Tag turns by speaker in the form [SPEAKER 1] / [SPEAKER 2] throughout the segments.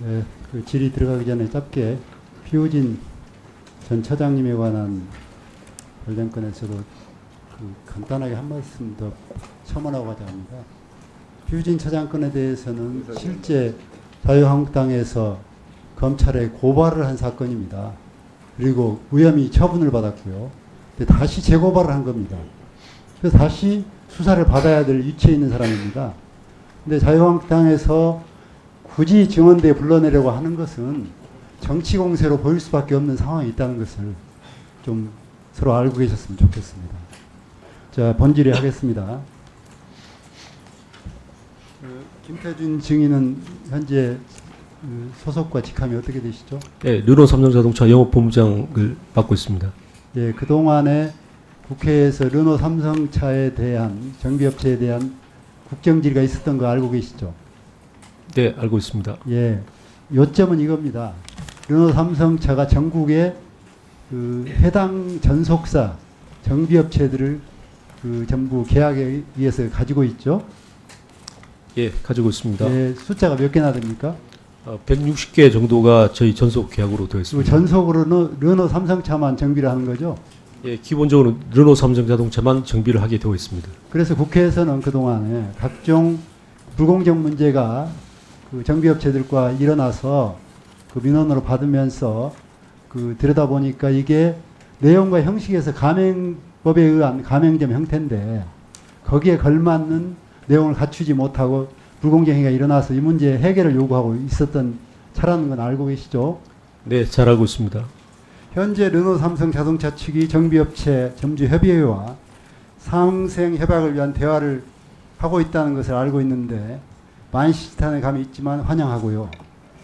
[SPEAKER 1] 네, 그 질의 들어가기 전에 짧게 피우진 전 차장님에 관한 관련 건에서도 그 간단하게 한 말씀 더 첨언하고자 합니다. 피우진 차장 건에 대해서는 실제 자유한국당에서 검찰에 고발을 한 사건입니다. 그리고 무혐의 처분을 받았고요. 다시 재고발을 한 겁니다. 그래서 다시 수사를 받아야 될 위치에 있는 사람입니다. 근데 자유한국당에서 굳이 증언대에 불러내려고 하는 것은 정치 공세로 보일 수밖에 없는 상황이 있다는 것을 좀 서로 알고 계셨으면 좋겠습니다. 자, 번지리 하겠습니다. 그 김태준 증인은 현재 그 소속과 직함이 어떻게 되시죠?
[SPEAKER 2] 네, 르노 삼성자동차 영업본부장을 맡고 있습니다.
[SPEAKER 1] 예, 그동안에 국회에서 르노 삼성차에 대한 정비업체에 대한 국정질의가 있었던 거 알고 계시죠?
[SPEAKER 2] 네, 알고 있습니다.
[SPEAKER 1] 예, 요점은 이겁니다. 르노 삼성차가 전국에 그 해당 전속사 정비업체들을 그 전부 계약에 의해서 가지고 있죠.
[SPEAKER 2] 예, 가지고 있습니다.
[SPEAKER 1] 예, 숫자가 몇 개나 됩니까?
[SPEAKER 2] 어, 160개 정도가 저희 전속 계약으로 되어
[SPEAKER 1] 그리고
[SPEAKER 2] 있습니다.
[SPEAKER 1] 전속으로는 르노 삼성차만 정비를 하는 거죠.
[SPEAKER 2] 예, 기본적으로 르노 삼성 자동차만 정비를 하게 되어 있습니다.
[SPEAKER 1] 그래서 국회에서는 그동안에 각종 불공정 문제가 그 정비업체들과 일어나서 그 민원으로 받으면서 그 들여다보니까 이게 내용과 형식에서 가맹법에 의한 가맹점 형태인데 거기에 걸맞는 내용을 갖추지 못하고 불공정 행위가 일어나서 이 문제 해결을 요구하고 있었던 차라는 건 알고 계시죠?
[SPEAKER 2] 네, 잘 알고 있습니다.
[SPEAKER 1] 현재 르노 삼성 자동차 측이 정비업체 점주협의회와 상생 협약을 위한 대화를 하고 있다는 것을 알고 있는데 만시탄의 감이 있지만 환영하고요.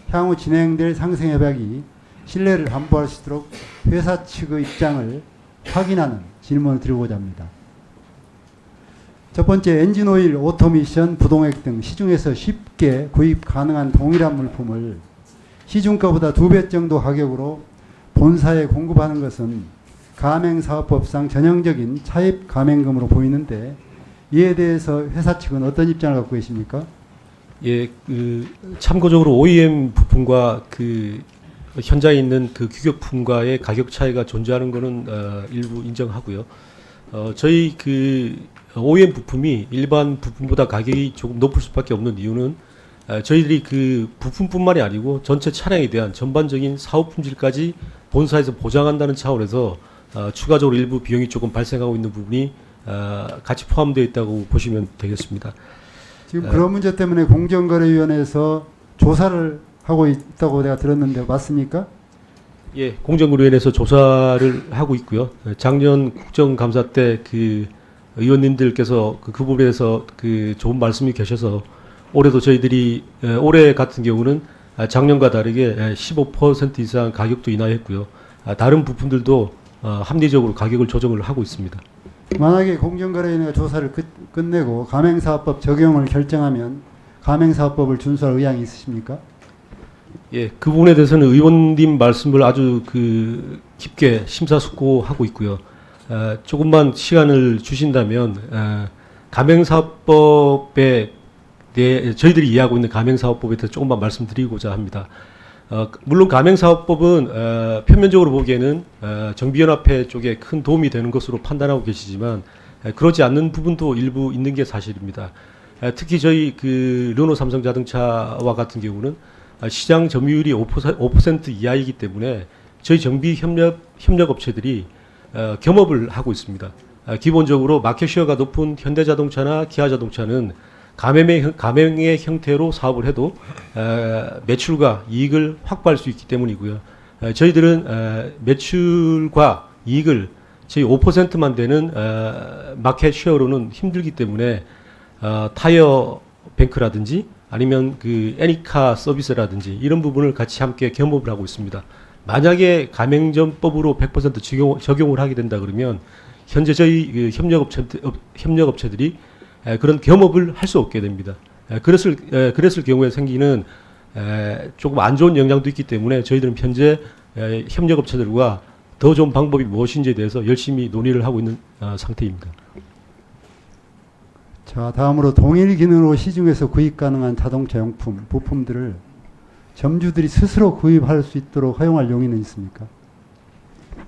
[SPEAKER 1] 향후 진행될 상생 협약이 신뢰를 담보할 수 있도록 회사 측의 입장을 확인하는 질문을 드리고자 합니다. 첫 번째 엔진오일, 오토미션, 부동액 등 시중에서 쉽게 구입 가능한 동일한 물품을 시중가보다 두 배 정도 가격으로 본사에 공급하는 것은 가맹사업법상 전형적인 차입 가맹금으로 보이는데 이에 대해서 회사 측은 어떤 입장을 갖고 계십니까?
[SPEAKER 2] 예, 그 참고적으로 OEM 부품과 그 현장에 있는 그 규격품과의 가격 차이가 존재하는 것은 어, 일부 인정하고요. 어, 저희 그 OEM 부품이 일반 부품보다 가격이 조금 높을 수밖에 없는 이유는 어, 저희들이 그 부품뿐만이 아니고 전체 차량에 대한 전반적인 사업 품질까지 본사에서 보장한다는 차원에서 어, 추가적으로 일부 비용이 조금 발생하고 있는 부분이 어, 같이 포함되어 있다고 보시면 되겠습니다.
[SPEAKER 1] 지금 그런 문제 때문에 공정거래위원회에서 조사를 하고 있다고 내가 들었는데 맞습니까?
[SPEAKER 2] 예, 공정거래위원회에서 조사를 하고 있고요. 작년 국정감사 때 그 의원님들께서 그, 그 부분에서 그 좋은 말씀이 계셔서 올해도 저희들이 에, 올해 같은 경우는 아, 작년과 다르게 에, 15% 이상 가격도 인하했고요. 아, 다른 부품들도 어, 합리적으로 가격을 조정을 하고 있습니다.
[SPEAKER 1] 만약에 공정거래위원회가 조사를 끝, 끝내고 가맹사업법 적용을 결정하면 가맹사업법을 준수할 의향이 있으십니까?
[SPEAKER 2] 예, 그 부분에 대해서는 의원님 말씀을 아주 그 깊게 심사숙고하고 있고요. 어, 조금만 시간을 주신다면 어, 가맹사업법에 대해 저희들이 이해하고 있는 가맹사업법에 대해서 조금만 말씀드리고자 합니다. 어, 물론 가맹사업법은 어, 표면적으로 보기에는 어, 정비연합회 쪽에 큰 도움이 되는 것으로 판단하고 계시지만 에, 그러지 않는 부분도 일부 있는 게 사실입니다. 에, 특히 저희 그 르노 삼성 자동차와 같은 경우는 아, 시장 점유율이 5%, 5% 이하이기 때문에 저희 정비 협력 협력 업체들이 어, 겸업을 하고 있습니다. 아, 기본적으로 마켓 쉐어가 높은 현대자동차나 기아자동차는 가맹의, 형- 가맹의 형태로 사업을 해도 에, 매출과 이익을 확보할 수 있기 때문이고요. 에, 저희들은 에, 매출과 이익을 저희 5%만 되는 에, 마켓 쉐어로는 힘들기 때문에 어, 타이어 뱅크라든지 아니면 그 애니카 서비스라든지 이런 부분을 같이 함께 겸업을 하고 있습니다. 만약에 가맹점법으로 100% 적용, 적용을 하게 된다 그러면 현재 저희 그 협력업체 업- 협력업체들이 에, 그런 겸업을 할 수 없게 됩니다. 에, 그랬을 에, 그랬을 경우에 생기는 에, 조금 안 좋은 영향도 있기 때문에 저희들은 현재 에, 협력업체들과 더 좋은 방법이 무엇인지에 대해서 열심히 논의를 하고 있는 어, 상태입니다.
[SPEAKER 1] 자, 다음으로 동일 기능으로 시중에서 구입 가능한 자동차 용품, 부품들을 점주들이 스스로 구입할 수 있도록 허용할 용의는 있습니까?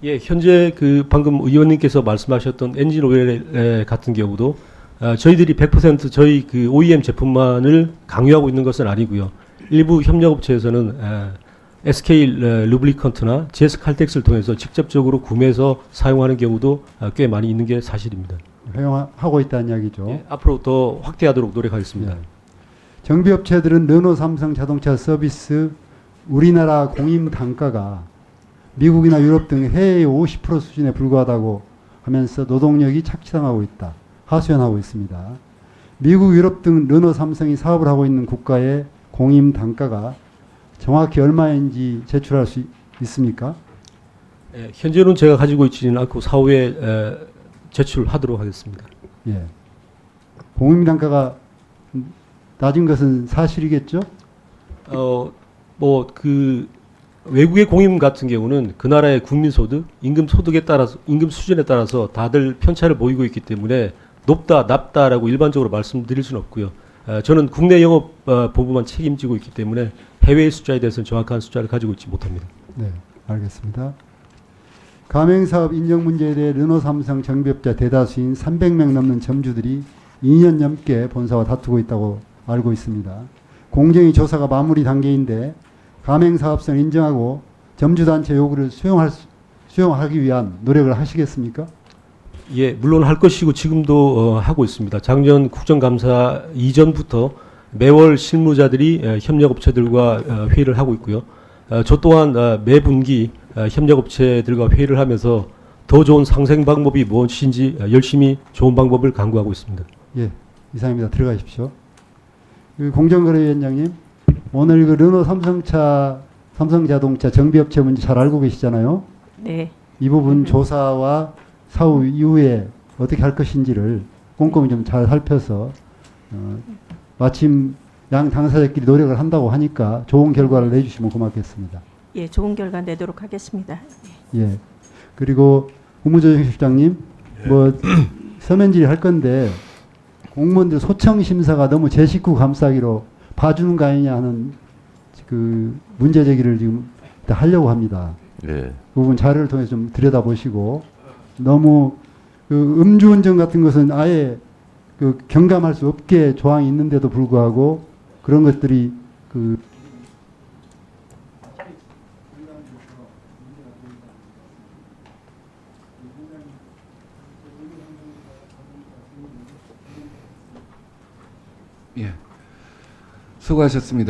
[SPEAKER 2] 예, 현재 그 방금 의원님께서 말씀하셨던 엔진 오일 같은 경우도 어, 저희들이 100% 저희 그 OEM 제품만을 강요하고 있는 것은 아니고요. 일부 협력업체에서는 에, SK 에, 루브리컨트나 GS 칼텍스를 통해서 직접적으로 구매해서 사용하는 경우도 어, 꽤 많이 있는 게 사실입니다.
[SPEAKER 1] 허용하고 있다는 이야기죠.
[SPEAKER 2] 예, 앞으로 더 확대하도록 노력하겠습니다.
[SPEAKER 1] 예. 정비업체들은 르노 삼성 자동차 서비스 우리나라 공임 단가가 미국이나 유럽 등 해외의 50% 수준에 불과하다고 하면서 노동력이 착취당하고 있다. 하소연하고 있습니다. 미국, 유럽 등 르노 삼성이 사업을 하고 있는 국가의 공임 단가가 정확히 얼마인지 제출할 수 있- 있습니까?
[SPEAKER 2] 예, 현재는 제가 가지고 있지는 않고 사후에 에, 제출하도록 하겠습니다.
[SPEAKER 1] 예. 공임 단가가 낮은 것은 사실이겠죠?
[SPEAKER 2] 어, 뭐 그 외국의 공임 같은 경우는 그 나라의 국민 소득, 임금 소득에 따라서 임금 수준에 따라서 다들 편차를 보이고 있기 때문에 높다, 낮다라고 일반적으로 말씀드릴 수는 없고요. 어, 저는 국내 영업 어, 부분만 책임지고 있기 때문에 해외 숫자에 대해서는 정확한 숫자를 가지고 있지 못합니다.
[SPEAKER 1] 네, 알겠습니다. 가맹사업 인정 문제에 대해 르노 삼성 정비업자 대다수인 300명 넘는 점주들이 2년 넘게 본사와 다투고 있다고 알고 있습니다. 공정위 조사가 마무리 단계인데 가맹사업성을 인정하고 점주단체 요구를 수용할 수, 수용하기 위한 노력을 하시겠습니까?
[SPEAKER 2] 예, 물론 할 것이고 지금도 어, 하고 있습니다. 작년 국정감사 이전부터 매월 실무자들이 에, 협력업체들과 어, 회의를 하고 있고요. 어, 저 또한 어, 매 분기 어, 협력업체들과 회의를 하면서 더 좋은 상생 방법이 무엇인지 어, 열심히 좋은 방법을 강구하고 있습니다.
[SPEAKER 1] 예, 이상입니다. 들어가십시오. 그 공정거래위원장님, 오늘 그 르노 삼성차, 삼성자동차 정비업체 문제 잘 알고 계시잖아요.
[SPEAKER 3] 네,
[SPEAKER 1] 이 부분 조사와 사후 이후에 어떻게 할 것인지를 꼼꼼히 좀 잘 살펴서 어, 마침 양 당사자끼리 노력을 한다고 하니까 좋은 결과를 내주시면 고맙겠습니다.
[SPEAKER 3] 예, 좋은 결과 내도록 하겠습니다.
[SPEAKER 1] 예. 그리고 국무조정실장님, 뭐 서면 질의 할 건데 공무원들 소청 심사가 너무 제 식구 감싸기로 봐주는 거 아니냐 하는 그 문제 제기를 지금 하려고 합니다.
[SPEAKER 4] 예.
[SPEAKER 1] 그 부분 자료를 통해서 좀 들여다보시고 너무 그 음주운전 같은 것은 아예 그 경감할 수 없게 조항이 있는데도 불구하고 그런 것들이 그
[SPEAKER 5] 예. 수고하셨습니다.